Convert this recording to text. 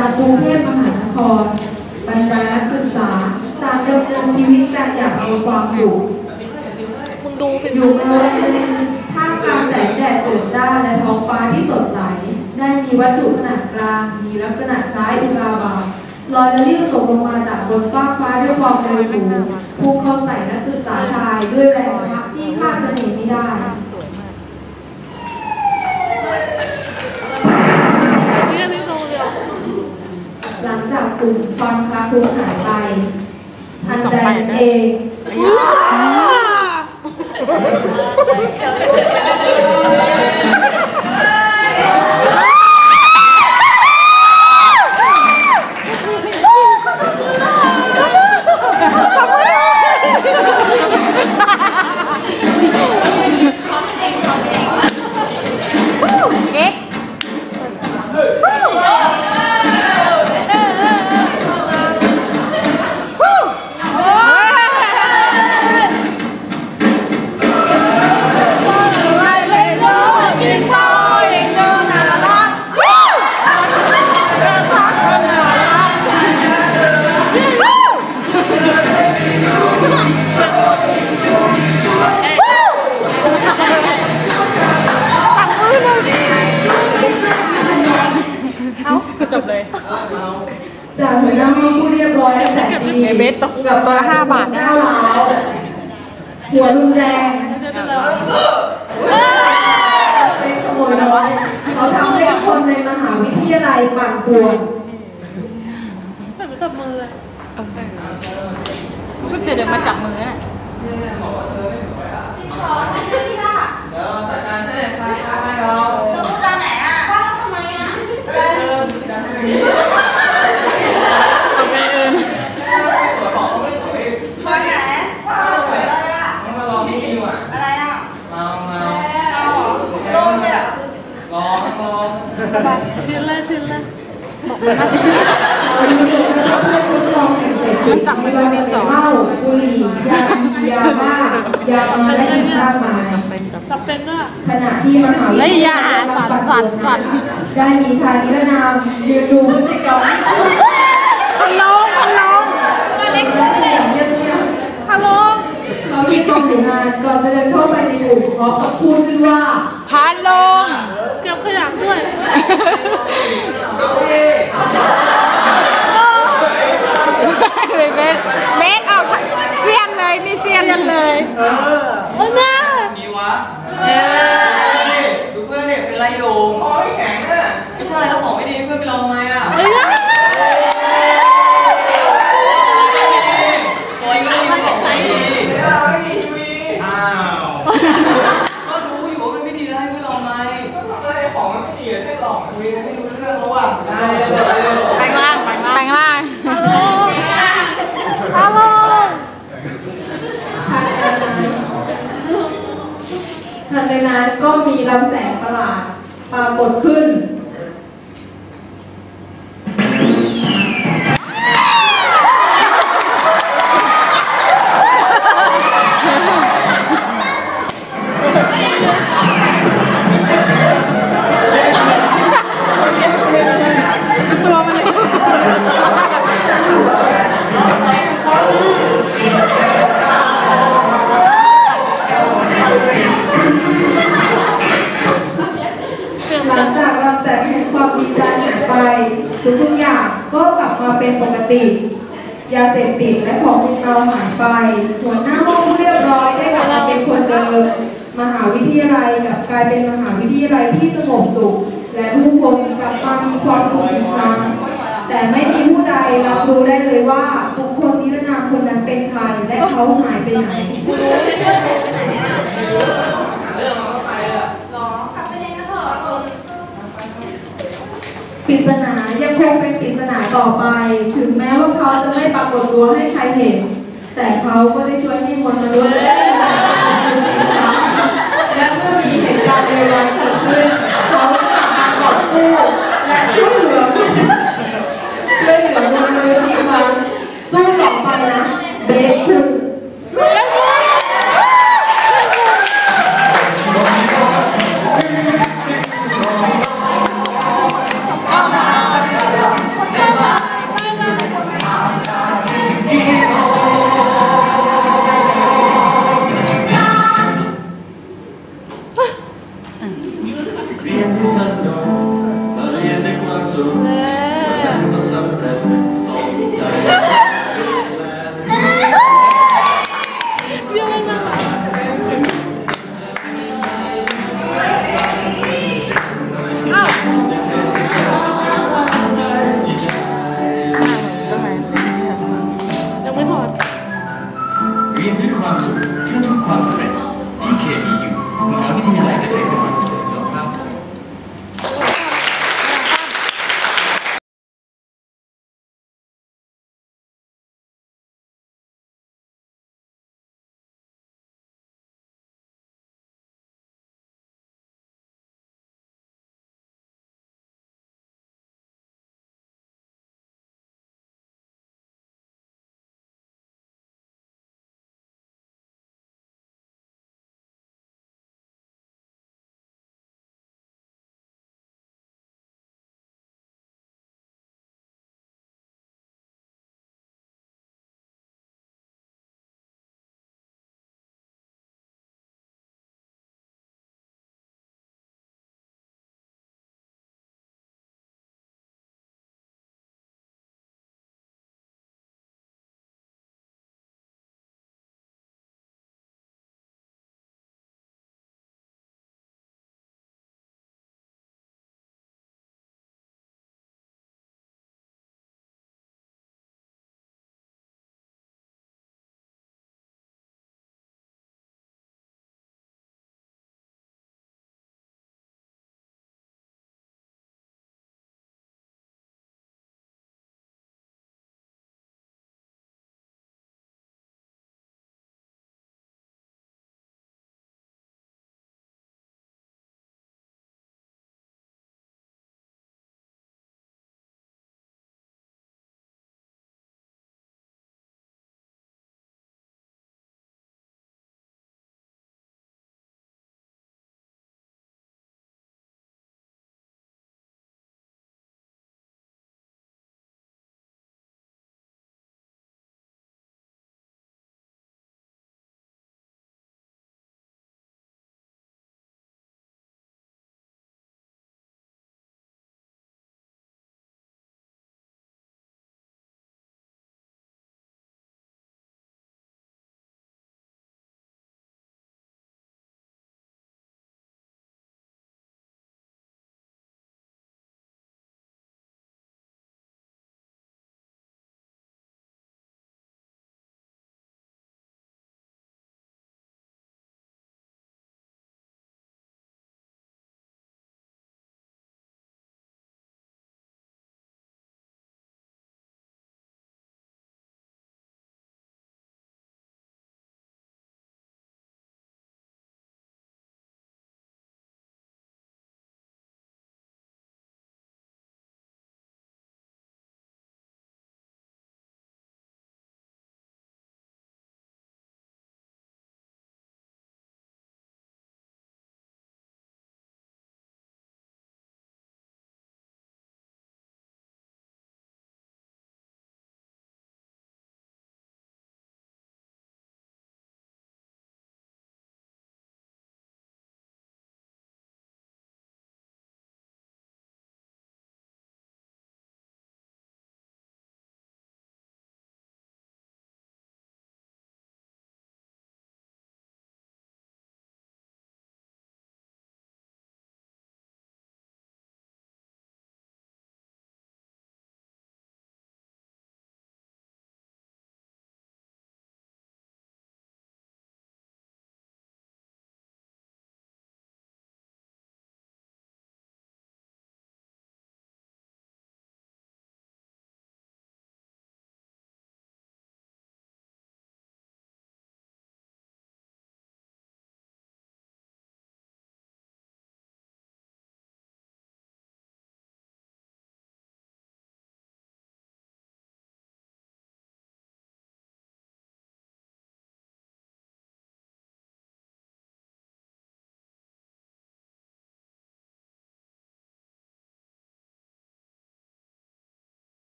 จากกรุงเทพมหานครบรรดานักศึกษาต่างดำเนินชีวิตกันอย่างมีความสุขมึงดูฟิอยู่เมืองหนึ่งท่ามกลางแสงแดดเจิดจ้าและท้องฟ้าที่สดใสได้มีวัตถุขนาดกลางมีลักษณะคล้ายอุกาบาตลอยละลิ่งตกลงมาจากบนฟ้าฟ้าด้วยความเร็วสูงพุ่งเข้าใส่นักศึกษาชายด้วยแรงพักที่คาดคะเนไม่ได้ นี่อันนี้ตรงเดียว ห ลังจากกลุ่มควันคละคลุ้งหายไปทันใดนั้นเอง จากหัวหน้าห้องผู้เรียบร้อยและแสนดีไอเบสตัวตัวละห้าบาทนะก้าวร้าวหัวรุนแรงเป็นขโมยน้อยเขาทำให้ทุกคนในมหาวิทยาลัยปั่นป่วนเหมือนจับมือเลยก็จะเดินมาจับมือน่ะชิ้นแรกชิ้นแรกมันจับไม่ได้เป็นสองเหล้าบุหรี่ยายาบ้ายามาและอีกมากมายจับเป็นด้วยขณะที่มหาวิทยาลัยสั่นสั่นสั่นได้มีชายนิรนามยืนดูพฤติกรรม พันลงพันลง เงียบ ฮัลโหล ๆเขายืนมองอยู่นานก่อนจะเดินเข้าไปในกลุ่มพร้อมกับพูดขึ้นว่า พันลง เก็บขยะด้วย เบสเบสเอาเซียนเลยมีเซียนเลย โอ้ยแม่ มีวะดูเพื่อนเนี่ยเป็นไรอยู่คอไม่แข็งอะไม่ใช่แล้วของไม่ดีเพื่อนไปลองทำไมอะ เอ้ยนะ ตัวไม่ดีของใช้ดีไม่มีทีวีอ้าวก็รู้อยู่ว่ามันไม่ดีแล้วให้เพื่อนลองไหมก็ไอ้ของมันไม่ดีให้ลองคุยให้รู้เรื่อง แล้วว่ะได้เลยแปลงร่างแปลงร่างแปลงร่างฮัลโหลฮัลโหลทันใดนั้นก็มีลำแสงประหลาดปรากฏขึ้น หลังจากลำแสงแห่งความดีใจหายไปทุกๆอย่างก็กลับมาเป็นปกติ ยาเสพติดและของมึนเมาหายไป หัวหน้าห้องเรียบร้อยได้กลับมาเป็นคนเดิมมหาวิทยาลัยกลับกลายเป็นมหาวิทยาลัยที่สงบสุข และผู้คนกลับมามีความสุขอีกครั้งแต่ไม่มีผู้ใดรับรู้ได้เลยว่าบุคคลนิรนามคนนั้นเป็นใครและเขาหายไปไหน ปริศนายังคงาต่อไป ถึงแม้ว่าเขาจะไม่ปรากฏตัวให้ใครเห็น แต่เขาก็ได้ช่วยให้มวลมนุษย์